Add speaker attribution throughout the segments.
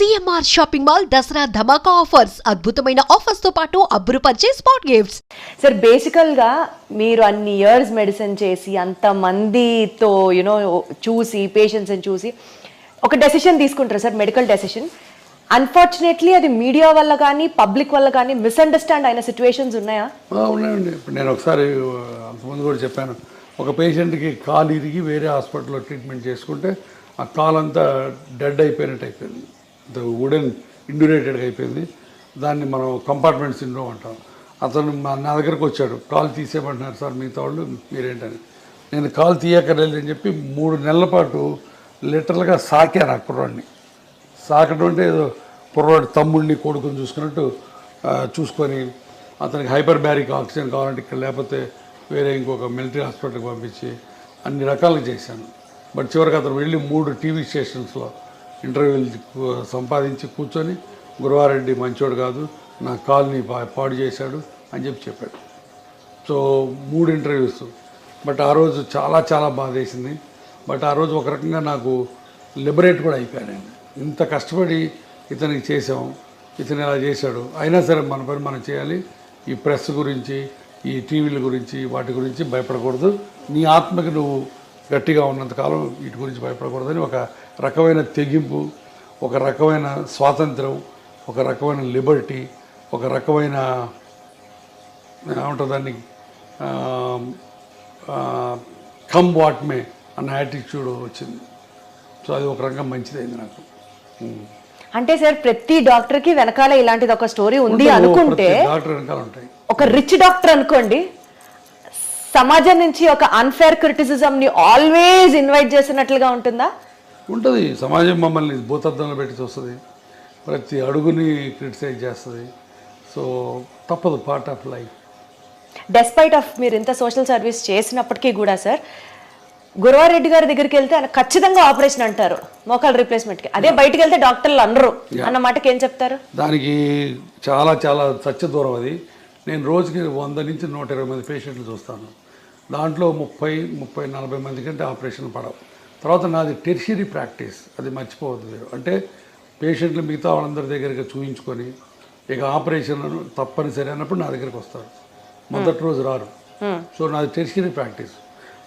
Speaker 1: CMR shopping mall Dasara ధమాకా offers. అద్భుతమైన ఆఫర్స్తో పాటు అబ్బురుపరిచే స్పాట్ గిఫ్ట్స్.
Speaker 2: సార్ బేసికల్గా మీరు అన్ని ఇయర్స్ మెడిసిన్ చేసి అంత మందితో యునో చూసి పేషెంట్స్ని చూసి ఒక డెసిషన్ తీసుకుంటారు సార్ మెడికల్ డెసిషన్ అన్ఫార్చునేట్లీ అది మీడియా వల్ల కానీ పబ్లిక్ వల్ల కానీ మిస్అండర్స్టాండ్ అయిన సిచ్యువేషన్స్ ఉన్నాయా?
Speaker 3: ఆ, ఉన్నాయండి. ఇప్పుడు నేను ఒకసారి అంతకుముందు కూడా చెప్పాను. ఒక పేషెంట్కి కాలు ఇరిగి వేరే హాస్పిటల్లో ట్రీట్మెంట్ చేసుకుంటే ఆ కాలు అంతా డెడ్ అయిపోయినట్టు అయిపోయింది. వుడెన్ ఇండ్యురేటెడ్గా అయిపోయింది. దాన్ని మనం కంపార్ట్మెంట్ సిండ్రోమ్ అంటాం. అతను మా నా దగ్గరకు వచ్చాడు. కాల్ తీసేయమంటున్నారు సార్ మిగతా వాళ్ళు మీరేంటని. నేను కాల్ తీయక్కర్లేదు చెప్పి మూడు నెలల పాటు లిటరల్గా సాకాను ఆ కుర్రాడిని. సాకడం అంటే ఏదో కుర్రాడు తమ్ముడిని కొడుకుని చూసుకున్నట్టు చూసుకొని అతనికి హైపర్ బ్యారిక్ ఆక్సిజన్ కావాలంటే ఇక్కడ లేకపోతే వేరే ఇంకొక మిలిటరీ హాస్పిటల్కి పంపించి అన్ని రకాలుగా చేశాను. బట్ చివరికి అతను వెళ్ళి మూడు టీవీ స్టేషన్స్లో ఇంటర్వ్యూలు సంపాదించి కూర్చొని గురువారెడ్డి మంచోడు కాదు నా కాల్ని పా- పాడు చేశాడు అని చెప్పి చెప్పాడు. సో మూడు ఇంటర్వ్యూస్. బట్ ఆ రోజు చాలా చాలా బాధ వేసింది బట్ ఆ రోజు ఒక రకంగా నాకు లిబరేట్ కూడా అయిపోయానండి ఇంత కష్టపడి ఇతనికి చేసాం ఇతను ఇలా చేశాడు. అయినా సరే మన పని మనం చేయాలి. ఈ ప్రెస్ గురించి ఈ టీవీల గురించి వాటి గురించి భయపడకూడదు. నీ ఆత్మకి నువ్వు గట్టిగా ఉన్నంతకాలం వీటి గురించి భయపడకూడదని ఒక రకమైన తెగింపు ఒక రకమైన స్వాతంత్రం ఒక రకమైన లిబర్టీ ఒక రకమైన ఏమంటుంది దాన్ని కమ్ వాట్ మే అన్న యాటిట్యూడ్ వచ్చింది. సో అది ఒక రకంగా మంచిదైంది నాకు.
Speaker 2: అంటే సార్ ప్రతి డాక్టర్కి వెనకాల ఇలాంటిది ఒక స్టోరీ ఉంది అనుకుంటే
Speaker 3: డాక్టర్ వెనకాల ఉంటాయి.
Speaker 2: ఒక రిచ్ డాక్టర్ అనుకోండి సమాజం నుంచి ఒక అన్ఫేర్ క్రిటిసిజం ని ఆల్వేస్ ఇన్వైట్ చేసినట్లుగా ఉంటుందా?
Speaker 3: ఉంటుంది. సమాజం మమ్మల్ని భూతద్దంలో పెట్టి చూస్తుంది. ప్రతి అడుగుని క్రిటిసైజ్ చేస్తుంది. సో తప్పదు. Part of life
Speaker 2: despite of మీరు ఇంత సోషల్ సర్వీస్ చేసినప్పటికీ కూడా సార్ గురవారెడ్డి గారి దగ్గరికి వెళ్తే ఆయన ఖచ్చితంగా ఆపరేషన్ అంటారు. మోకాల్ రీప్లేస్మెంట్కి. అదే బయటికి వెళ్తే డాక్టర్లు అనరు. అన్న మాటకి ఏం చెప్తారు?
Speaker 3: దానికి చాలా చాలా సత్య దూరం అది. నేను రోజుకి వంద నుంచి నూట ఇరవై మంది పేషెంట్లు చూస్తాను. దాంట్లో ముప్పై ముప్పై నలభై మంది కంటే ఆపరేషన్ పడవు. తర్వాత నాది టెర్షరీ ప్రాక్టీస్ అది మర్చిపోవద్దు మీరు. అంటే పేషెంట్లు మిగతా వాళ్ళందరి దగ్గరికి చూయించుకొని ఇక ఆపరేషన్ తప్పనిసరి అన్నప్పుడు నా దగ్గరికి వస్తారు. మొదటి రోజు రారు. సో నాది టెర్షరీ ప్రాక్టీస్.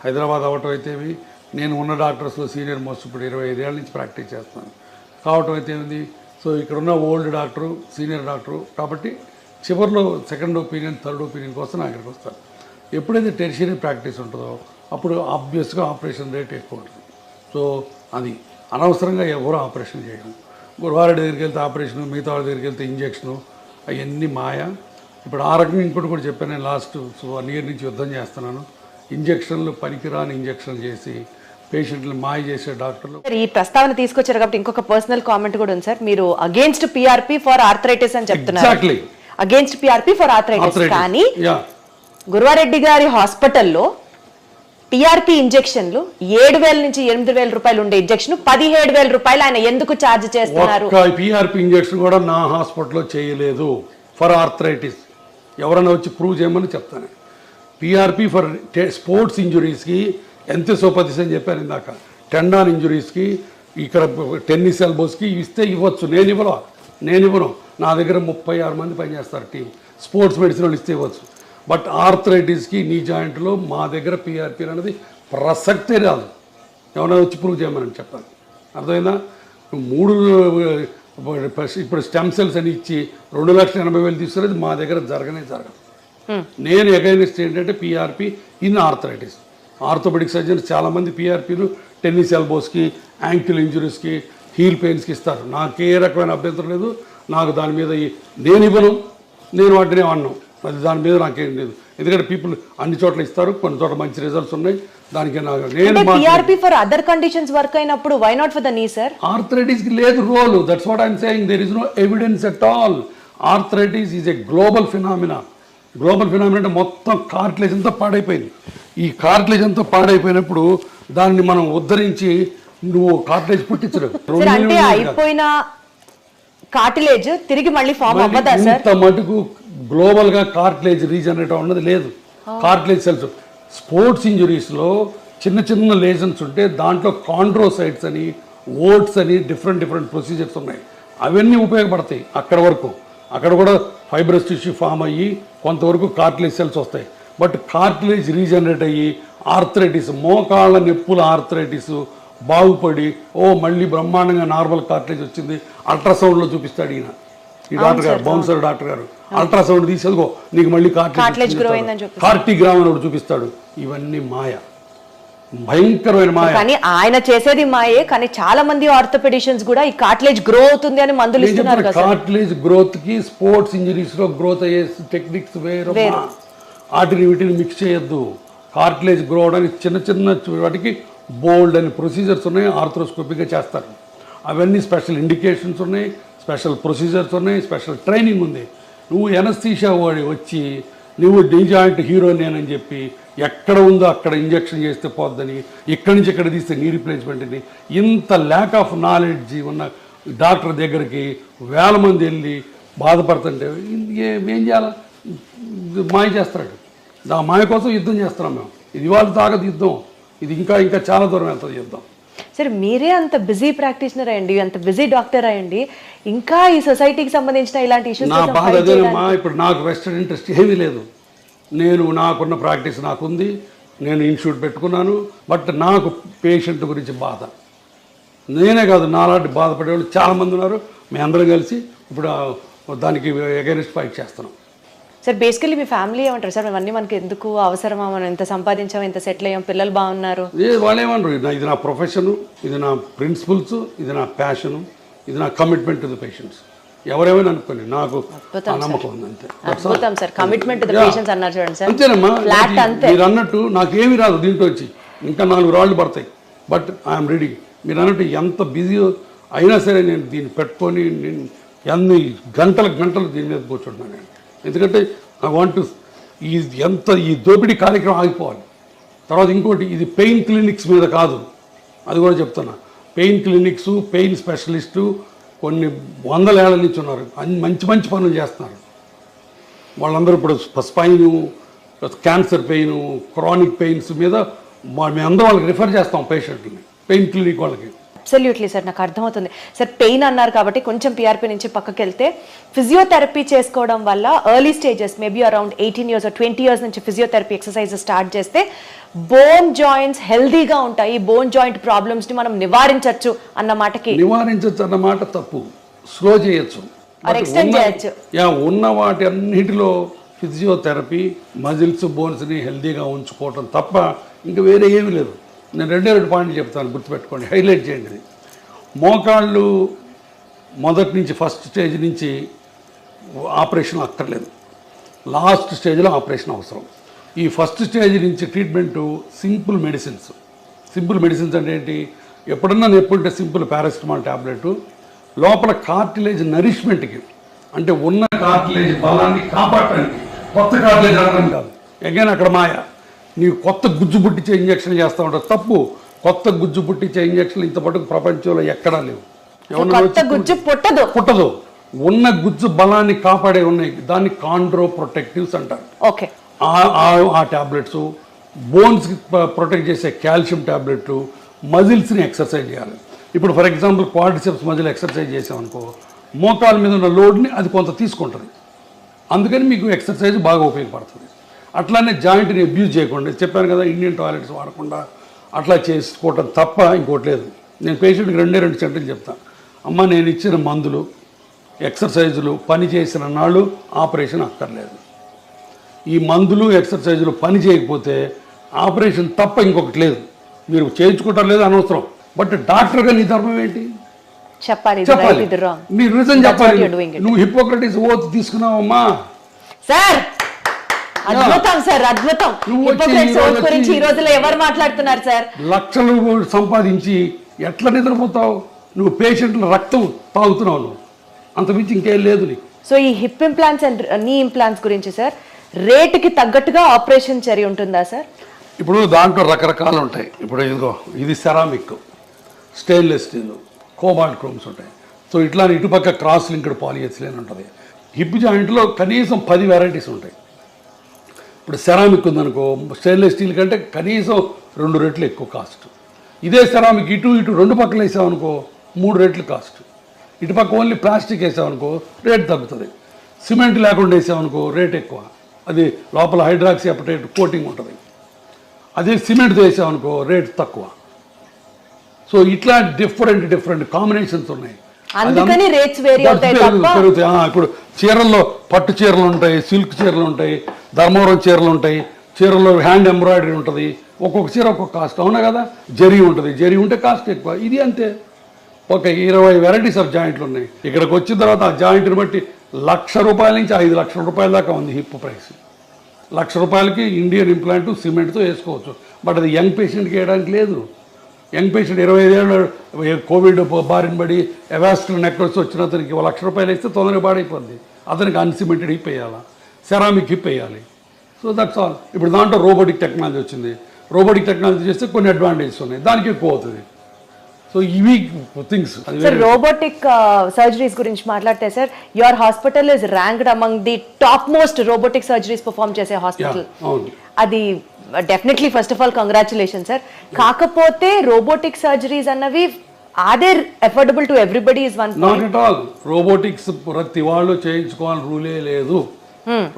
Speaker 3: హైదరాబాద్ అవటం అయితేవి నేను ఉన్న డాక్టర్స్లో సీనియర్ మోస్ట్ ఇప్పుడు ఇరవై ఐదేళ్ళ నుంచి ప్రాక్టీస్ చేస్తున్నాను. కావటం అయితే ఏంది సో ఇక్కడ ఉన్న ఓల్డ్ డాక్టరు సీనియర్ డాక్టరు కాబట్టి చివరిలో సెకండ్ ఒపీనియన్ థర్డ్ ఒపీనియన్ కోసం నా దగ్గరికి వస్తారు. ఎప్పుడైతే టెరిషరీ ప్రాక్టీస్ ఉంటుందో అప్పుడు ఆబ్వియస్గా ఆపరేషన్ రేట్ ఎక్కువ ఉంటుంది. సో అది అనవసరంగా ఎవరు ఆపరేషన్ చేయడం గురువారెడ్డి దగ్గరికి వెళ్తే ఆపరేషన్ మిగతా వాళ్ళ దగ్గరికి వెళ్తే ఇంజక్షను అవన్నీ మాయ. ఇప్పుడు ఆ రకంగా ఇంకోటి కూడా చెప్పాను నేను లాస్ట్ వన్ ఇయర్ నుంచి యుద్ధం చేస్తున్నాను. ఇంజక్షన్లు పనికిరాని ఇంజక్షన్లు చేసి పేషెంట్లు మాయ చేసే డాక్టర్లు.
Speaker 2: ఈ ప్రస్తావన తీసుకొచ్చారు కాబట్టి ఇంకొక పర్సనల్ కామెంట్ కూడా ఉంది సార్. మీరు అగేన్స్ట్ పిఆర్పి ఫర్ ఆర్థరైటిస్ అని చెప్తున్నారు. అగేన్స్ట్ పిఆర్పి ఫర్ ఆర్థరైటిస్ కానీ గురువారెడ్డి గారి హాస్పిటల్లో టిఆర్పి ఇంజెక్షన్లు ఏడు వేల నుంచి ఎనిమిది వేల రూపాయలు ఉండే ఇంజెక్షన్ పదిహేడు వేల రూపాయలు ఆయన ఎందుకు ఛార్జ్ చేస్తున్నారు?
Speaker 3: పిఆర్పి ఇంజెక్షన్ కూడా నా హాస్పిటల్లో చేయలేదు ఫర్ ఆర్థరైటిస్. ఎవరైనా వచ్చి ప్రూవ్ చేయమని చెప్తాను. పిఆర్పి ఫర్ స్పోర్ట్స్ ఇంజురీస్కి ఎంత సోపతిస్ అని చెప్పాను ఇందాక. టెండాన్ ఇంజురీస్కి ఇక్కడ టెన్నిస్ ఎల్బోస్కి ఇస్తే ఇవ్వచ్చు. నేను ఇవ్వను. నేను ఇవ్వను. నా దగ్గర ముప్పై ఆరు మంది పనిచేస్తారు టీం. స్పోర్ట్స్ మెడిసిన్ వాళ్ళు ఇస్తే ఇవ్వచ్చు. బట్ ఆర్థరైటిస్కి నీ జాయింట్లో మా దగ్గర పిఆర్పి అనేది ప్రసక్తే రాదు. ఎవరైనా వచ్చి ప్రూవ్ చేయమని చెప్పాలి. అర్థమైందా? మూడు ఇప్పుడు స్టెమ్ సెల్స్ అని ఇచ్చి రెండు లక్షల ఎనభై వేలు తీసుకునేది మా దగ్గర జరగనే జరగదు. నేను ఎగైనెస్ట్ ఏంటంటే PRP in arthritis. Orthopaedic surgeons చాలామంది పిఆర్పీలు టెన్నిస్ ఎల్బోస్కి యాంకిల్ ఇంజురీస్కి హీల్ పెయిన్స్కి ఇస్తారు. నాకు ఏ రకమైన అభ్యంతరం లేదు. నాకు దాని మీద నేను ఇవ్వను. నేను వాటిని అన్నాను అది దాని మీద నాకేం లేదు. ఎందుకంటే పీపుల్ అన్ని చోట్ల ఇస్తారు కొన్ని చోట్ల మంచి రిజల్ట్స్ ఉన్నాయి. దానికి నాకు నేను
Speaker 2: అంటే PRP for other conditions work అయినప్పుడు why not for the knee sir
Speaker 3: ఆర్థరైటిస్కి లేదు role that's what I'm saying there is no evidence at all arthritis is a global phenomena global phenomena అంటే మొత్తం కార్టిలేజ్ అంతా పాడైపోయింది. ఈ కార్టిలేజ్ అంతా పాడైపోయినప్పుడు దాన్ని మనం ఉద్ధరించి నువ్వు కార్టిలేజ్ పుట్టించలేవు.
Speaker 2: అంటే అయిపోయిన కార్టిలేజ్ తిరిగి మళ్ళీ ఫామ్ అవ్వదా సార్
Speaker 3: ఇంత మటుకు గ్లోబల్గా కార్టిలేజ్ రీజనరేట్ ఉన్నది లేదు. Cartilage cells. స్పోర్ట్స్ ఇంజురీస్లో చిన్న చిన్న లేజన్స్ ఉంటే దాంట్లో కాండ్రోసైట్స్ అని ఓట్స్ అని డిఫరెంట్ డిఫరెంట్ ప్రొసీజర్స్ ఉన్నాయి. అవన్నీ ఉపయోగపడతాయి అక్కడ వరకు. అక్కడ కూడా ఫైబ్రస్ టిష్యూ ఫామ్ అయ్యి కొంతవరకు కార్టిలేజ్ సెల్స్ వస్తాయి. బట్ కార్టిలేజ్ రీజనరేట్ అయ్యి ఆర్థరైటిస్ మోకాళ్ళ నొప్పుల ఆర్థరైటిస్ బాగుపడి ఓ మళ్ళీ బ్రహ్మాండంగా నార్మల్ కార్టిలేజ్ వచ్చింది అల్ట్రాసౌండ్లో చూపిస్తాడు ఈయన. ఈ డాక్టర్ గారు బౌన్సర్ డాక్టర్ గారు. అల్ట్రాసౌండ్ తీసేదిగో నీకు మళ్ళీ కార్టిలేజ్
Speaker 2: చూపిస్తాడు.
Speaker 3: కార్టిగ్రామ్ అని ఒకటి చూపిస్తాడు. ఇవన్నీ మాయ. భయంకరమైన మాయ.
Speaker 2: కానీ ఆయన చేసేది మాయే కానీ చాలా మంది ఆర్థోపెడిషియన్స్ కూడా ఈ కార్టిలేజ్ గ్రో అవుతుంది అని మందులు
Speaker 3: నేను
Speaker 2: ఇస్తున్నారు
Speaker 3: కార్టిలేజ్ గ్రోత్కి స్పోర్ట్స్ ఇంజరీస్లో గ్రోత్ అయ్యే టెక్నిక్స్ వేరు
Speaker 2: వేరు.
Speaker 3: వాటిని వీటిని మిక్స్ చేయొద్దు. కార్టిలేజ్ గ్రో అవడానికి చిన్న చిన్న వాటికి బోల్డ్ అని ప్రొసీజర్స్ ఉన్నాయి ఆర్థ్రోస్కోపిక్గా చేస్తారు. అవన్నీ స్పెషల్ ఇండికేషన్స్ ఉన్నాయి. స్పెషల్ ప్రొసీజర్స్ ఉన్నాయి స్పెషల్ ట్రైనింగ్ ఉంది. నువ్వు ఎనస్తీషా వాడి వచ్చి నువ్వు డిజాయింట్ హీరో నేనని చెప్పి ఎక్కడ ఉందో అక్కడ ఇంజెక్షన్ చేస్తే పోద్దని ఇక్కడి నుంచి ఇక్కడ తీస్తే నీ రీప్లేస్మెంట్ అని ఇంత ల్యాక్ ఆఫ్ నాలెడ్జ్ ఉన్న డాక్టర్ దగ్గరికి వేల మంది వెళ్ళి బాధపడుతుంటే ఏం చేయాలి? మాయ చేస్తాడు. ఆ మాయ కోసం యుద్ధం చేస్తున్నాం మేము. ఇది వాళ్ళ తాగదు యుద్ధం. ఇది ఇంకా ఇంకా చాలా దూరం వెళ్తుంది యుద్ధం.
Speaker 2: సరే మీరే అంత బిజీ ప్రాక్టీషనర్ అయ్యండి అంత బిజీ డాక్టర్ అయ్యండి ఇంకా ఈ సొసైటీకి సంబంధించిన ఇలాంటి ఇష్యూస్
Speaker 3: నా బాధ అదేనమ్మా ఇప్పుడు నాకు వెస్టర్న్ ఇంట్రెస్ట్ ఏమీ లేదు. నేను నాకున్న ప్రాక్టీస్ నాకుంది నేను ఇన్స్టిట్యూట్ పెట్టుకున్నాను బట్ నాకు పేషెంట్ గురించి బాధ. నేనే కాదు నాలాంటి బాధపడేవాళ్ళు చాలామంది ఉన్నారు. మేము అందరం కలిసి ఇప్పుడు దానికి అగైనెస్ట్ ఫైట్ చేస్తున్నాం.
Speaker 2: సార్ బేసికలీ మీ ఫ్యామిలీ ఏమంటారు? సార్ ఇవన్నీ మనకి ఎందుకు అవసరమా? మనం ఎంత సంపాదించాం? ఎంత సెటిల్ అయ్యాం? పిల్లలు బాగున్నారు.
Speaker 3: ఏ వాళ్ళేమన్నారు ఇది- నా ప్రొఫెషను ఇది నా ప్రిన్సిపల్స్ ఇది నా ప్యాషను ఇది నా కమిట్మెంట్ టు ద పేషెంట్స్ ఎవరేమైనా అనుకోండి నాకు నమ్మకం ఉంది అంతే.
Speaker 2: అద్భుతం sir. Commitment to the
Speaker 3: Yeah.
Speaker 2: Patients అన్నారు చూడండి సార్.
Speaker 3: అంతేనమ్మా. నాకు మీరు అన్నట్టు నాకేమీ రాదు దీంట్లో వచ్చి. ఇంకా నాలుగు రాళ్ళు పడతాయి. బట్ ఐఎమ్ రెడీ మీరు అన్నట్టు ఎంత బిజీ అయినా సరే నేను దీన్ని పెట్టుకొని నేను ఎన్ని గంటల గంటలు దీని మీద కూర్చుంటున్నాను నేను. ఎందుకంటే ఐ వాంట్ ఈ ఎంత ఈ దోపిడీ కార్యక్రమం ఆగిపోవాలి. తర్వాత ఇంకోటి ఇది పెయిన్ క్లినిక్స్ మీద కాదు. అది కూడా చెప్తున్నా. పెయిన్ క్లినిక్స్ పెయిన్ స్పెషలిస్టు కొన్ని వందల ఏళ్ళ నుంచి ఉన్నారు. అన్ని మంచి మంచి పనులు చేస్తున్నారు. వాళ్ళందరూ ఇప్పుడు spine cancer pain chronic pains మీద మేమందరం వాళ్ళకి రిఫర్ చేస్తాం పేషెంట్ని పెయిన్ క్లినిక్ వాళ్ళకి.
Speaker 2: అబ్సల్యూట్లీ సార్ నాకు అర్థమవుతుంది. సార్ పెయిన్ అన్నారు కాబట్టి కొంచెం పిఆర్పి నుంచి పక్కకి వెళ్తే ఫిజియోథెరపీ చేసుకోవడం వల్ల early stages maybe around eighteen years twenty years నుంచి ఫిజియోథెరపీ ఎక్సర్సైజ్ స్టార్ట్ చేస్తే బోన్ జాయింట్స్ హెల్దీగా ఉంటాయి. బోన్ జాయింట్ ప్రాబ్లమ్స్ని మనం నివారించవచ్చు అన్న మాటకి
Speaker 3: నివారించచ్చు అన్నమాట తప్పు. స్లో చేయొచ్చు. ఉన్న వాటి అన్నిటిలో ఫిజియోథెరపీ మజిల్స్ బోన్స్ని హెల్దీగా ఉంచుకోవటం తప్ప ఇంకా వేరే ఏమీ లేదు. నేను రెండే రెండు పాయింట్లు చెప్తాను గుర్తుపెట్టుకోండి. హైలైట్ చేయండి ఇది. మోకాళ్ళు మొదటి నుంచి ఫస్ట్ స్టేజ్ నుంచి ఆపరేషన్ అక్కర్లేదు. లాస్ట్ స్టేజ్లో ఆపరేషన్ అవసరం. ఈ ఫస్ట్ స్టేజ్ నుంచి treatment simple medicines. Simple medicines అంటే ఏంటి? ఎప్పుడన్నా నొప్పి ఉంటే సింపుల్ పారాసిటమాల్ ట్యాబ్లెట్ లోపల కార్టిలేజ్ నరిష్మెంట్కి అంటే ఉన్న కార్టిలేజ్ బలాన్ని కాపాడటానికి కొత్త కార్టిలేజ్ అనడం కాదు. ఎగైన్ అక్కడ మాయ. నీవు కొత్త గుజ్జు పుట్టించే ఇంజక్షన్ చేస్తూ ఉంటావు. తప్పు. కొత్త గుజ్జు పుట్టించే ఇంజక్షన్లు ఇంత పట్టుకు ప్రపంచంలో ఎక్కడా లేవు.
Speaker 2: గుజ్జు పుట్టదు.
Speaker 3: పుట్టదు. ఉన్న గుజ్జు బలాన్ని కాపాడే ఉన్నాయి. దాన్ని కాండ్రో ప్రొటెక్టివ్స్ అంటారు.
Speaker 2: ఓకే.
Speaker 3: ఆ- ట్యాబ్లెట్స్ బోన్స్కి ప్రొటెక్ట్ చేసే కాల్షియం ట్యాబ్లెట్లు మజిల్స్ని ఎక్సర్సైజ్ చేయాలి. ఇప్పుడు for example quadriceps muscle exercise చేసామనుకో మోకాల మీద ఉన్న లోడ్ని అది కొంత తీసుకుంటుంది. అందుకని మీకు ఎక్సర్సైజ్ బాగా ఉపయోగపడుతుంది. అట్లానే జాయింట్ని అబ్యూజ్ చేయకుండా చెప్పాను కదా ఇండియన్ టాయిలెట్స్ వాడకుండా అట్లా చేసుకోవటం తప్ప ఇంకోటి లేదు. నేను పేషెంట్కి రెండే రెండు సెంటర్లు చెప్తాను అమ్మ నేను ఇచ్చిన మందులు ఎక్సర్సైజులు పని చేసిన నాళ్ళు ఆపరేషన్ అక్కర్లేదు. ఈ మందులు ఎక్సర్సైజులు పని చేయకపోతే ఆపరేషన్ తప్ప ఇంకొకటి లేదు. మీరు చేయించుకుంటారు లేదు అనవసరం. బట్ డాక్టర్గా నీ ధర్మం ఏంటి?
Speaker 2: చెప్పాలి
Speaker 3: మీరు
Speaker 2: what
Speaker 3: చెప్పాలి. నువ్వు హిపోక్రటిస్ ఓత్ తీసుకున్నావమ్మా.
Speaker 2: సార్ అద్భుతం సార్ అద్భుతం. గురించి ఈ రోజుల్లో ఎవరు మాట్లాడుతున్నారు సార్?
Speaker 3: లక్షలు సంపాదించి ఎట్లా నిద్రపోతావు? నువ్వు పేషెంట్ల రక్తం తాగుతున్నావు నువ్వు. అంతమించి ఇంకేం లేదు నీకు.
Speaker 2: సో ఈ hip implants and knee implants గురించి సార్ రేటుకి తగ్గట్టుగా ఆపరేషన్ చర్య ఉంటుందా సార్?
Speaker 3: ఇప్పుడు దాంట్లో రకరకాలు ఉంటాయి. ఇప్పుడు ఇదిగో ఇది ceramic stainless steel cobalt chromes ఉంటాయి. సో ఇట్లా ఇటుపక్క క్రాస్ లింక్డ్ పాలిఎథిలిన్ ఉంటుంది. హిప్ జాయింట్లో కనీసం పది వెరైటీస్ ఉంటాయి. ఇప్పుడు సెరామిక్ ఉందనుకో స్టెయిన్లెస్ స్టీల్ కంటే కనీసం రెండు రెట్లు ఎక్కువ కాస్ట్. ఇదే సెరామిక్ ఇటు ఇటు రెండు పక్కల వేసామనుకో మూడు రెట్లు కాస్ట్. ఇటు పక్క ఓన్లీ ప్లాస్టిక్ వేసామనుకో రేట్ తగ్గుతుంది. సిమెంట్ లేకుండా వేసామనుకో రేట్ ఎక్కువ. అది లోపల హైడ్రాక్సీ అపటైట్ కోటింగ్ ఉంటుంది. అదే సిమెంట్ వేసామనుకో రేట్ తక్కువ. సో ఇట్లా డిఫరెంట్ డిఫరెంట్ కాంబినేషన్స్ ఉన్నాయి.
Speaker 2: అందుకని అవుతాయి
Speaker 3: ఇప్పుడు చీరల్లో పట్టు చీరలు ఉంటాయి సిల్క్ చీరలు ఉంటాయి ధర్మవరం చీరలు ఉంటాయి. చీరలో హ్యాండ్ ఎంబ్రాయిడరీ ఉంటుంది. ఒక్కొక్క చీర ఒక్కొక్క కాస్ట్ అవునా కదా? జరీ ఉంటుంది. జరీ ఉంటే కాస్ట్ ఎక్కువ. ఇది అంతే. ఒక ఇరవై వెరైటీస్ ఆఫ్ జాయింట్లు ఉన్నాయి. ఇక్కడికి వచ్చిన తర్వాత ఆ జాయింట్ని బట్టి లక్ష రూపాయల నుంచి ఐదు లక్షల రూపాయల దాకా ఉంది హిప్ ప్రైస్ లక్ష రూపాయలకి ఇండియన్ ఇంప్లాంట్ సిమెంట్తో వేసుకోవచ్చు. బట్ అది యంగ్ పేషెంట్కి వేయడానికి లేదు. యంగ్ పేషెంట్ ఇరవై ఐదేళ్ళు కోవిడ్ బారిన పడి ఎవాస్టర్ నెక్లెస్ వచ్చిన అతనికి ఒక లక్ష రూపాయలు ఇస్తే తొందరగా పాడైపోద్ది. అతనికి అన్సిమెంటెడ్ హిప్ సెరామిక్ హిప్ వేయాలి. సో దట్స్ ఆల్ ఇప్పుడు దాంట్లో రోబోటిక్ టెక్నాలజీ వచ్చింది. రోబోటిక్ టెక్నాలజీ చేస్తే కొన్ని అడ్వాంటేజెస్ ఉన్నాయి. దానికి ఎక్కువ అవుతుంది. సో ఇవి థింగ్స్
Speaker 2: సార్ రోబోటిక్ సర్జరీస్ గురించి మాట్లాడితే sir your hospital is ranked among the top most robotic surgeries perform చేసే హాస్పిటల్ అది definitely first of all congratulation sir కాకపోతే రోబోటిక్ సర్జరీస్ అన్నవి are affordable to everybody is one
Speaker 3: not all robotics ప్రతి వాళ్ళు చేయించుకోవాలని రూలే లేదు.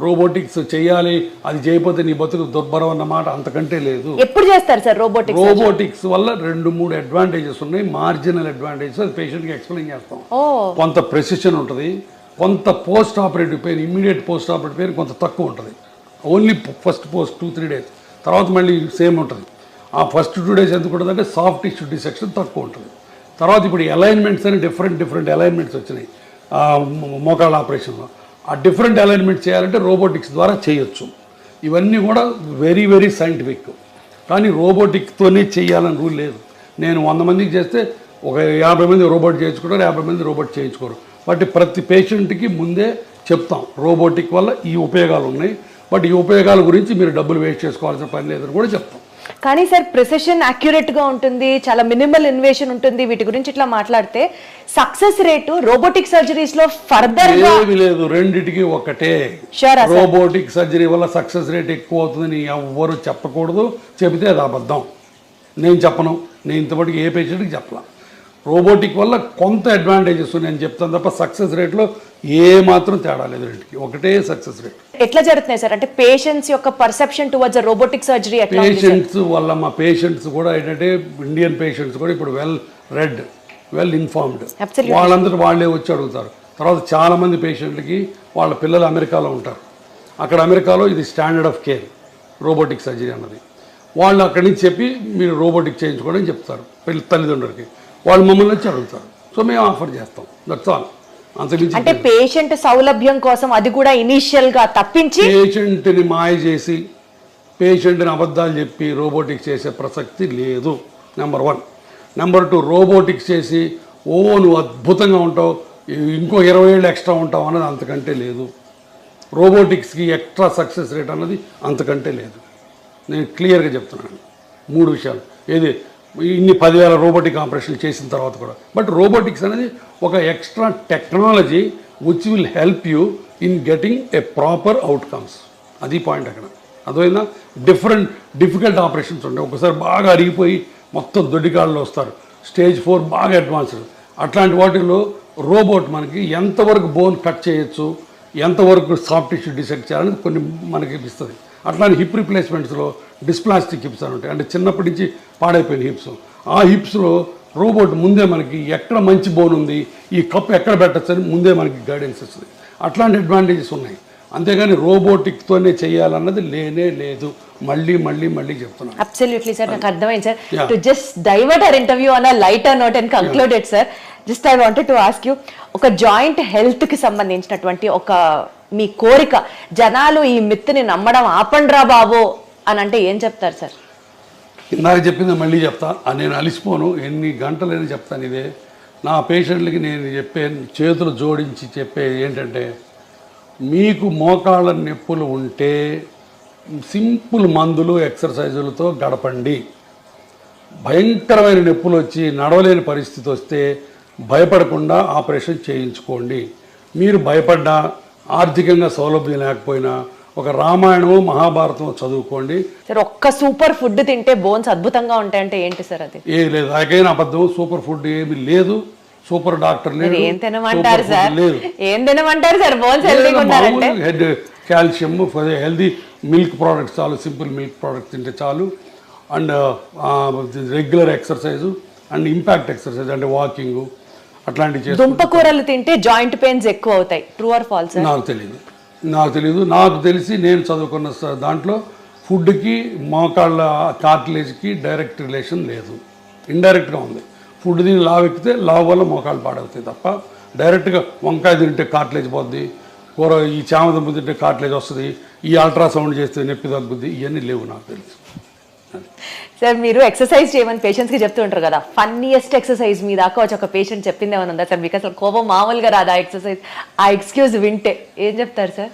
Speaker 3: రోబోటిక్స్ చేయాలి అది చేయకపోతే నీ బతుకు దుర్భరం అన్నమాట అంతకంటే లేదు.
Speaker 2: ఎప్పుడు చేస్తారు సార్ రోబోటిక్
Speaker 3: రోబోటిక్స్ వల్ల రెండు మూడు అడ్వాంటేజెస్ ఉన్నాయి. మార్జినల్ అడ్వాంటేజెస్ అది పేషెంట్కి ఎక్స్ప్లెయిన్ చేస్తాం. కొంత ప్రెసిషన్ ఉంటుంది కొంత post operative pain immediate post operative pain కొంత తక్కువ ఉంటుంది. Only first post two three days తర్వాత మళ్ళీ సేమ్ ఉంటుంది. ఆ ఫస్ట్ టూ డేస్ ఎందుకు ఉంటుంది అంటే సాఫ్ట్ టిష్యూ డిసెక్షన్ తక్కువ ఉంటుంది. తర్వాత ఇప్పుడు అలైన్మెంట్స్ అని డిఫరెంట్ డిఫరెంట్ అలైన్మెంట్స్ వచ్చినాయి. మోకాళ్ళ ఆపరేషన్లో ఆ డిఫరెంట్ అలైన్మెంట్ చేయాలంటే రోబోటిక్స్ ద్వారా చేయొచ్చు. ఇవన్నీ కూడా వెరీ వెరీ సైంటిఫిక్ కానీ రోబోటిక్తోనే చేయాలని రూల్ లేదు. నేను వంద మందికి చేస్తే ఒక యాభై మంది రోబోట్ చేయించుకుంటారు యాభై మంది రోబోట్ చేయించుకోరు. బట్ ప్రతి పేషెంట్కి ముందే చెప్తాం రోబోటిక్ వల్ల ఈ ఉపయోగాలు ఉన్నాయి. బట్ ఈ ఉపయోగాల గురించి మీరు డబ్బులు వేస్ట్ చేసుకోవాల్సిన పని లేదని కూడా చెప్తాం.
Speaker 2: కానీ సార్ ప్రిసెషన్ అక్యురేట్గా ఉంటుంది చాలా మినిమల్ ఇన్వేషన్ ఉంటుంది. వీటి గురించి ఇట్లా మాట్లాడితే సక్సెస్ రేటు రోబోటిక్ సర్జరీస్లో ఫర్దర్
Speaker 3: ఏమి లేదు రెండిటికి ఒకటే. రోబోటిక్ సర్జరీ వల్ల సక్సెస్ రేట్ ఎక్కువ అవుతుందని ఎవ్వరు చెప్పకూడదు. చెబితే అది అబద్ధం. నేను చెప్పను. నేను ఇంతవరకు ఏ పేషెంట్కి చెప్పలా. రోబోటిక్ వల్ల కొంత అడ్వాంటేజెస్ ఉన్నాయని చెప్తాను తప్ప సక్సెస్ రేట్లో ఏ మాత్రం తేడా లేదు రెండింటికి ఒకటే సక్సెస్ రేట్.
Speaker 2: ఎట్లా జరుగుతున్నాయి సార్? అంటే పేషెంట్స్ యొక్క perception towards robotic surgery?
Speaker 3: Patients వల్ల మా పేషెంట్స్ కూడా ఏంటంటే ఇండియన్ పేషెంట్స్ కూడా ఇప్పుడు వెల్ రెడ్ వెల్ ఇన్ఫార్మ్డ్. వాళ్ళందరూ వాళ్ళే వచ్చి అడుగుతారు. తర్వాత చాలా మంది పేషెంట్లకి వాళ్ళ పిల్లలు అమెరికాలో ఉంటారు. అక్కడ అమెరికాలో ఇది standard of care robotic surgery అన్నది. వాళ్ళు అక్కడి నుంచి చెప్పి మీరు రోబోటిక్ చేయించుకోండి అని చెప్తారు. పిల్ల తల్లిదండ్రులకి. వాళ్ళు మమ్మల్ని వచ్చి అడుగుతారు. సో మేము ఆఫర్ చేస్తాం. దట్స్ ఆల్
Speaker 2: అంటే పేషెంట్ సౌలభ్యం కోసం అది కూడా ఇనీషియల్గా తప్పించి
Speaker 3: పేషెంట్ని మాయ చేసి పేషెంట్ని అబద్ధాలు చెప్పి రోబోటిక్స్ చేసే ప్రసక్తి లేదు. Number one number two robotics చేసి ఓ నువ్వు అద్భుతంగా ఉంటావు. ఇంకో ఇరవై ఏళ్ళు ఎక్స్ట్రా ఉంటావు అన్నది అంతకంటే లేదు. రోబోటిక్స్కి ఎక్స్ట్రా సక్సెస్ రేట్ అన్నది అంతకంటే లేదు. నేను క్లియర్గా చెప్తున్నాను. మూడు విషయాలు. ఏది? ఇన్ని పదివేల రోబోటిక్ ఆపరేషన్లు చేసిన తర్వాత కూడా. బట్ రోబోటిక్స్ అనేది ఒక extra technology which will help you in getting a proper outcomes అది పాయింట్ అక్కడ. అర్థమైందా? డిఫరెంట్ డిఫికల్ట్ ఆపరేషన్స్ ఉంటాయి ఒకసారి బాగా అరిగిపోయి మొత్తం దొడ్డికాళ్ళు వస్తారు. స్టేజ్ ఫోర్ బాగా అడ్వాన్స్డ్ అట్లాంటి వాటిల్లో రోబోట్ మనకి ఎంతవరకు బోన్ కట్ చేయొచ్చు ఎంతవరకు సాఫ్ట్ టిష్యూ డిసెక్ట్ చేయాలని కొన్ని మనకి ఇస్తుంది అట్లానే హిప్ రిప్లేస్మెంట్స్లో డిస్ప్లాస్టిక్ హిప్స్ అని ఉంటాయి. అంటే చిన్నప్పటి నుంచి పాడైపోయిన హిప్స్. ఆ హిప్స్లో రోబోట్ ముందే మనకి ఎక్కడ మంచి బోన్ ఉంది ఈ కప్ ఎక్కడ పెట్టచ్చు అని ముందే మనకి గైడెన్స్ ఇస్తుంది అట్లాంటి అడ్వాంటేజెస్ ఉన్నాయి. అంతేగాని రోబోటిక్తోనే చేయాలన్నది లేనే లేదు. మళ్ళీ మళ్ళీ మళ్ళీ చెప్తున్నాను.
Speaker 2: అబ్సల్యూట్లీ సార్ నాకు అర్థమైంది sir. To just divert our interview on lighter note and concluded sir just I wanted to ask you ఒక జాయింట్ హెల్త్కి సంబంధించినటువంటి ఒక మీ కోరిక జనాలు ఈ మిత్తుని నమ్మడం ఆపండ్రా బాబు? అని అంటే ఏం చెప్తారు సార్?
Speaker 3: ఇందాక చెప్పింది మళ్ళీ చెప్తా. నేను అలిసిపోను. ఎన్ని గంటలైనా చెప్తాను ఇదే. నా పేషెంట్లకి నేను చెప్పే చేతులు జోడించి చెప్పే ఏంటంటే మీకు మోకాళ్ళ నొప్పులు ఉంటే సింపుల్ మందులు ఎక్సర్సైజులతో గడపండి. భయంకరమైన నొప్పులు వచ్చి నడవలేని పరిస్థితి వస్తే భయపడకుండా ఆపరేషన్ చేయించుకోండి. మీరు భయపడ్డా ఆర్థికంగా సౌలభ్యం లేకపోయినా ఒక రామాయణమో మహాభారతమో చదువుకోండి.
Speaker 2: సార్ ఒక్క సూపర్ ఫుడ్ తింటే బోన్స్ అద్భుతంగా ఉంటాయంటే ఏంటి సార్ అది?
Speaker 3: ఏ లేదు నాకైనా అబద్ధం సూపర్ ఫుడ్ ఏమీ లేదు. సూపర్ డాక్టర్ లేడు
Speaker 2: ఏం తినమంటారు సార్?
Speaker 3: లేదు.
Speaker 2: ఏం తినమంటారు సార్? బోన్స్ ఉండాలంటే
Speaker 3: head calcium healthy milk products చాలు సింపుల్ మిల్క్ ప్రోడక్ట్స్ తింటే చాలు. And regular exercise and impact exercise అంటే వాకింగ్ అట్లాంటివి చేస్తే
Speaker 2: దుంప కూరలు తింటే జాయింట్ పెయిన్స్ ఎక్కువ అవుతాయి. ట్రూ ఆర్ ఫాల్స్
Speaker 3: నాకు తెలియదు నాకు తెలియదు నాకు తెలిసి నేను చదువుకున్న స- దాంట్లో ఫుడ్కి మోకాళ్ళ కార్టిలేజ్కి డైరెక్ట్ రిలేషన్ లేదు. ఇండైరెక్ట్గా ఉంది. ఫుడ్ తిని లావు ఎక్కితే లావు వల్ల మోకాళ్ళు పాడవుతాయి తప్ప డైరెక్ట్గా వంకాయ తింటే కార్టిలేజ్ పోద్ది కూర ఈ చామదుంప తింటే కార్టిలేజ్ వస్తుంది ఈ అల్ట్రాసౌండ్ చేస్తే నొప్పి తగ్గుద్ది ఇవన్నీ లేవు నాకు తెలుసు.
Speaker 2: సార్ మీరు ఎక్సర్సైజ్ చేయమని పేషెంట్స్కి చెప్తూ ఉంటారు కదా. ఫన్నీయెస్ట్ ఎక్సర్సైజ్ మీ దాకా వచ్చి ఒక పేషెంట్ చెప్పింది ఏమైనా ఉందా సార్? మీకు అసలు కోపం మామూలుగా రాదు ఆ ఎక్సర్సైజ్ ఆ ఎక్స్క్యూజ్ వింటే. ఏం చెప్తారు సార్?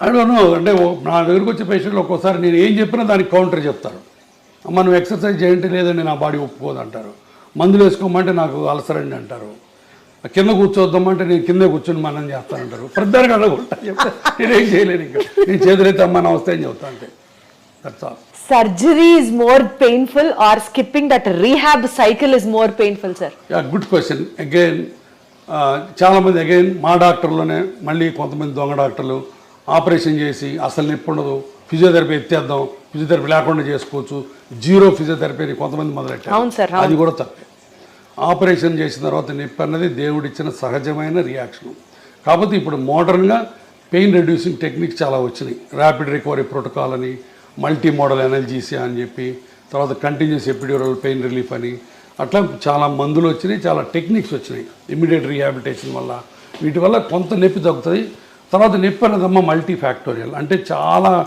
Speaker 3: ఐ అంటే నా దగ్గరకు వచ్చే పేషెంట్లు ఒక్కోసారి నేను ఏం చెప్పినా దానికి కౌంటర్ చెప్తారు. మనం ఎక్సర్సైజ్ చేయంటే లేదండి నా బాడీ ఒప్పుకోదు అంటారు మందులు వేసుకోమంటే నాకు అలసరండి అంటారు. కింద కూర్చోద్దామంటే నేను కింద కూర్చొని మనం చేస్తానంటారు. ప్రతిదానికి అడగకుండా నేనేం చేయలేను ఇంకా. నేను చేతులైతే అమ్మ నా వస్తే అని చెప్తా అంటే that's all
Speaker 2: surgery is more painful or skipping that rehab cycle is more painful sir
Speaker 3: yeah good question again చాలామంది అగైన్ మా డాక్టర్లోనే మళ్ళీ కొంతమంది దొంగ డాక్టర్లు ఆపరేషన్ చేసి అసలు నొప్పి ఉండదు ఫిజియోథెరపీ ఎత్తేద్దాం ఫిజియోథెరపీ లేకుండా చేసుకోవచ్చు జీరో ఫిజియోథెరపీ అని కొంతమంది మొదలెట్టారు.
Speaker 2: అవును సార్, అవును.
Speaker 3: అది కూడా తప్పే. ఆపరేషన్ చేసిన తర్వాత నొప్పి అన్నది దేవుడిచ్చిన సహజమైన రియాక్షన్ కాకపోతే ఇప్పుడు మోడర్న్గా పెయిన్ రెడ్యూసింగ్ టెక్నిక్ చాలా వచ్చినాయి. ర్యాపిడ్ రికవరీ ప్రోటోకాల్ అని మల్టీ మోడల్ ఎనర్జీసియా అని చెప్పి తర్వాత కంటిన్యూస్ ఎపిడ్యూరల్ పెయిన్ రిలీఫ్ అని. అట్లా చాలా మందులు వచ్చినాయి చాలా టెక్నిక్స్ వచ్చినాయి. ఇమీడియట్ రీహాబిలిటేషన్ వల్ల. వీటి వల్ల కొంత నొప్పి తగ్గుతుంది. తర్వాత నొప్పి అన్నదమ్మ మల్టీ ఫ్యాక్టోరియల్ అంటే చాలా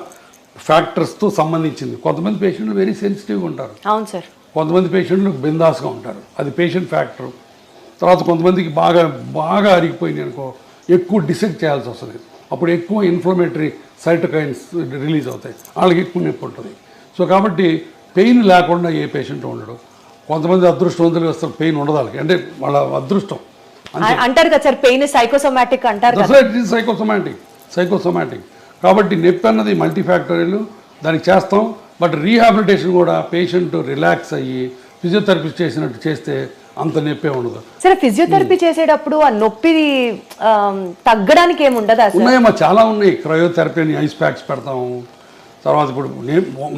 Speaker 3: ఫ్యాక్టర్స్తో సంబంధించింది. కొంతమంది పేషెంట్లు వెరీ సెన్సిటివ్గా ఉంటారు.
Speaker 2: అవును సార్.
Speaker 3: కొంతమంది పేషెంట్లు బిందాస్గా ఉంటారు. అది పేషెంట్ ఫ్యాక్టర్ తర్వాత కొంతమందికి బాగా బాగా అరిగిపోయింది అనుకో ఎక్కువ డిసెక్ట్ చేయాల్సి వస్తుంది. అప్పుడు ఎక్కువ ఇన్ఫ్లమేటరీ సైటోకైన్స్ రిలీజ్ అవుతాయి. వాళ్ళకి ఎక్కువ నొప్పి ఉంటుంది. సో కాబట్టి పెయిన్ లేకుండా ఏ పేషెంట్ ఉండడు. కొంతమంది అదృష్టవంతులు అసలు పెయిన్ ఉండదు వాళ్ళకి. అంటే వాళ్ళ అదృష్టం.
Speaker 2: అంటారు కదా సార్ పెయిన్ సైకోసోమాటిక్ అంటారు
Speaker 3: సైకోసొమాటిక్ సైకోసొమాటిక్ కాబట్టి నొప్పి అన్నది మల్టీ ఫ్యాక్టరీలు దానికి చేస్తాం. బట్ రీహాబిలిటేషన్ కూడా పేషెంట్ రిలాక్స్ అయ్యి ఫిజియోథెరపిస్ట్ చేసినట్టు చేస్తే అంత నొప్పే ఉండదు.
Speaker 2: సరే ఫిజియోథెరపీ చేసేటప్పుడు ఆ నొప్పి తగ్గడానికి ఏమి ఉండదా
Speaker 3: ఉన్నాయమ్మా చాలా ఉన్నాయి. క్రయోథెరపీ అని ఐస్ ప్యాక్స్ పెడతాము తర్వాత ఇప్పుడు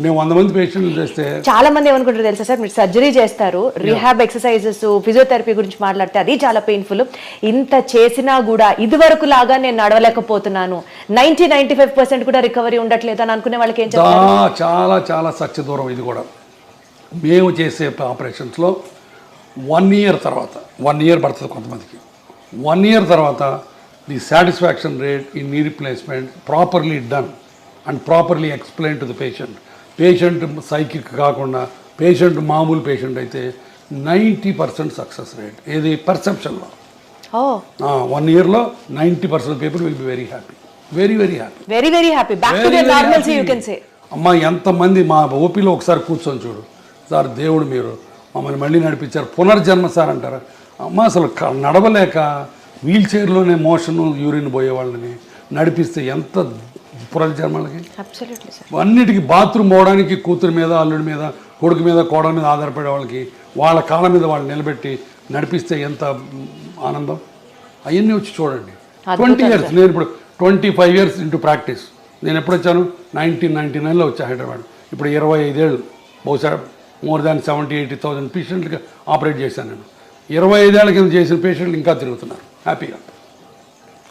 Speaker 3: నేను వంద మంది పేషెంట్లు చేస్తే
Speaker 2: చాలా మంది ఏమనుకుంటారు తెలుసా సార్? మీరు సర్జరీ చేస్తారు రిహాబ్ ఎక్సర్సైజెస్ ఫిజియోథెరపీ గురించి మాట్లాడితే అది చాలా పెయిన్ఫుల్ ఇంత చేసినా కూడా ఇది వరకు లాగా నేను నడవలేకపోతున్నాను. నైన్టీ నైన్టీ ఫైవ్ పర్సెంట్ కూడా రికవరీ ఉండట్లేదు అని అనుకునే వాళ్ళకి ఏం
Speaker 3: చాలా చాలా సత్య దూరం ఇది కూడా. మేము చేసే ఆపరేషన్స్లో వన్ ఇయర్ తర్వాత వన్ ఇయర్ పడుతుంది కొంతమందికి. వన్ ఇయర్ తర్వాత the satisfaction rate in knee replacement properly done and properly explain to the patient patient psychic కాకుండా పేషెంట్ మామూలు పేషెంట్ అయితే నైంటీ పర్సెంట్ సక్సెస్ రేట్ ఏది? పర్సెప్షన్లో వన్ ఇయర్లో ninety percent people will be very happy very very happy
Speaker 2: very very happy back to
Speaker 3: Very,
Speaker 2: their
Speaker 3: very
Speaker 2: normalcy you
Speaker 3: happy.
Speaker 2: Can say
Speaker 3: అమ్మా ఎంతమంది మా ఓపీలో ఒకసారి కూర్చొని చూడు. సార్ దేవుడు మీరు మమ్మల్ని మళ్ళీ నడిపించారు. పునర్జన్మ సార్ అంటారు. అమ్మ అసలు నడవలేక వీల్ చైర్లోనే మోషన్ యూరిన్ పోయే వాళ్ళని నడిపిస్తే ఎంత పునర్జన్మలకి అన్నిటికీ బాత్రూమ్ పోవడానికి కూతురు మీద అల్లుడి మీద కొడుకు మీద కోడల మీద ఆధారపడే వాళ్ళకి వాళ్ళ కాళ్ళ మీద వాళ్ళు నిలబెట్టి నడిపిస్తే ఎంత ఆనందం? అవన్నీ వచ్చి చూడండి. Twenty years. నేను ఇప్పుడు twenty five years into practice. నేను ఎప్పుడు వచ్చాను? నైన్టీన్ నైన్టీ నైన్లో వచ్చా హైదరాబాద్. ఇప్పుడు ఇరవై ఐదేళ్ళు. బహుశా more than seventy eighty thousand పేషెంట్కి ఆపరేట్ చేశాను నేను. ఇరవై ఐదేళ్ళ కింద చేసిన పేషెంట్లు ఇంకా తిరుగుతున్నారు. హ్యాపీగా.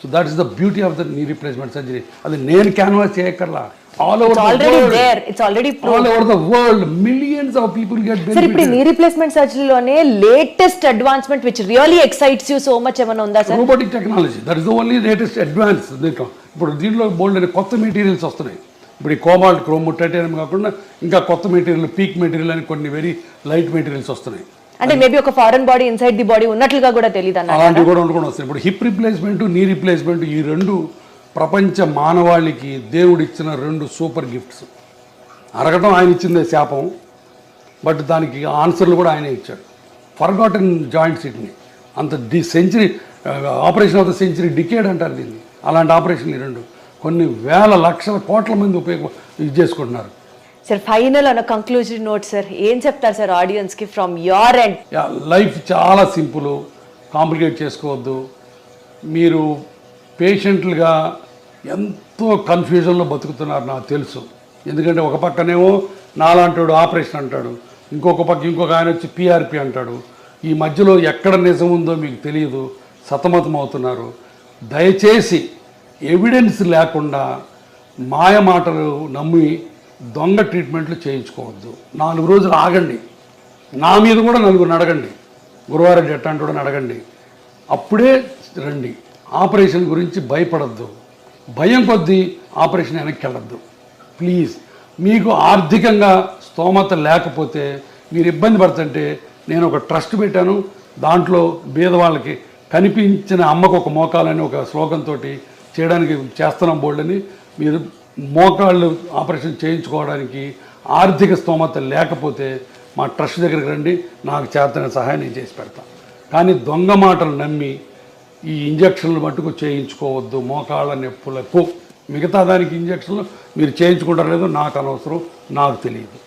Speaker 3: So that is the beauty of the knee replacement surgery అది నేను canvass చేయక్కర్లా. All over
Speaker 2: already there it's already
Speaker 3: all over the world millions of people get
Speaker 2: sir ఇప్పుడు knee replacement సర్జరీలోనే latest advancement which really excites you so much ఏమైనా ఉందా sir
Speaker 3: robotic technology that is the only latest advance దీంట్లో ఇప్పుడు దీంట్లో బోల్డ్ అనే కొత్త materials వస్తున్నాయి. ఇప్పుడు ఈ కోబాల్ట్ క్రోమ్ టైటానియం కాకుండా ఇంకా కొత్త మెటీరియల్ పీక్ మెటీరియల్ అని కొన్ని వెరీ లైట్ మెటీరియల్స్ వస్తున్నాయి.
Speaker 2: అంటే మేబీ ఒక foreign body inside the body ఉన్నట్లుగా కూడా తెలియదు
Speaker 3: అలాంటివి కూడా ఉండకుండా వస్తాయి ఇప్పుడు హిప్ రిప్లేస్మెంట్ నీ రిప్లేస్మెంట్ ఈ రెండు ప్రపంచ మానవాళికి దేవుడు ఇచ్చిన రెండు సూపర్ గిఫ్ట్స్. అరగటం ఆయన ఇచ్చిందే శాపం బట్ దానికి ఆన్సర్లు కూడా ఆయనే ఇచ్చాడు. ఫర్గాటన్ జాయింట్ సిట్ని. అంత the century operation of the century decade అంటారు దీన్ని. అలాంటి ఆపరేషన్ ఈ రెండు. కొన్ని వేల లక్షల కోట్ల మంది ఉపయోగ ఇది చేసుకుంటున్నారు.
Speaker 2: సార్ ఫైనల్ అన్న కంక్లూజన్ నోట్ సార్ ఏం చెప్తారు సార్ ఆడియన్స్కి ఫ్రమ్ యోర్ ఎండ్
Speaker 3: లైఫ్ చాలా సింపుల్ కాంప్లికేట్ చేసుకోవద్దు. మీరు పేషెంట్లుగా ఎంతో కన్ఫ్యూజన్లో బతుకుతున్నారు నాకు తెలుసు. ఎందుకంటే ఒక పక్కనేమో నాలాంటాడు ఆపరేషన్ అంటాడు ఇంకొక పక్క ఇంకొక ఆయన వచ్చి పిఆర్పి అంటాడు. ఈ మధ్యలో ఎక్కడ నిజం ఉందో మీకు తెలియదు సతమతం అవుతున్నారు దయచేసి ఎవిడెన్స్ లేకుండా మాయ మాటలు నమ్మి దొంగ ట్రీట్మెంట్లు చేయించుకోవద్దు. నాలుగు రోజులు ఆగండి. నా మీద కూడా నలుగురిని అడగండి. గురువారెడ్డి ఎట్టాంటి అడగండి. అప్పుడే రండి. ఆపరేషన్ గురించి భయపడద్దు. భయం కొద్దీ ఆపరేషన్ వెనక్కి వెళ్ళద్దు. ప్లీజ్ మీకు ఆర్థికంగా స్తోమత లేకపోతే మీరు ఇబ్బంది పడుతుంటే నేను ఒక ట్రస్ట్ పెట్టాను. దాంట్లో బీదవాళ్ళకి కనిపించిన అమ్మకు ఒక మోకాలని ఒక శ్లోకంతో చేయడానికి చేస్తున్నాం బోల్డని మీరు మోకాళ్ళు ఆపరేషన్ చేయించుకోవడానికి ఆర్థిక స్తోమత లేకపోతే మా ట్రస్ట్ దగ్గరికి రండి నాకు చేతన సహాయం నేను చేసి పెడతాను కానీ దొంగ మాటలు నమ్మి ఈ ఇంజక్షన్లు మట్టుకు చేయించుకోవద్దు మోకాళ్ళ నొప్పులకు. మిగతా దానికి ఇంజక్షన్లు మీరు చేయించుకుంటారు లేదో నాకు అనవసరం నాకు తెలియదు.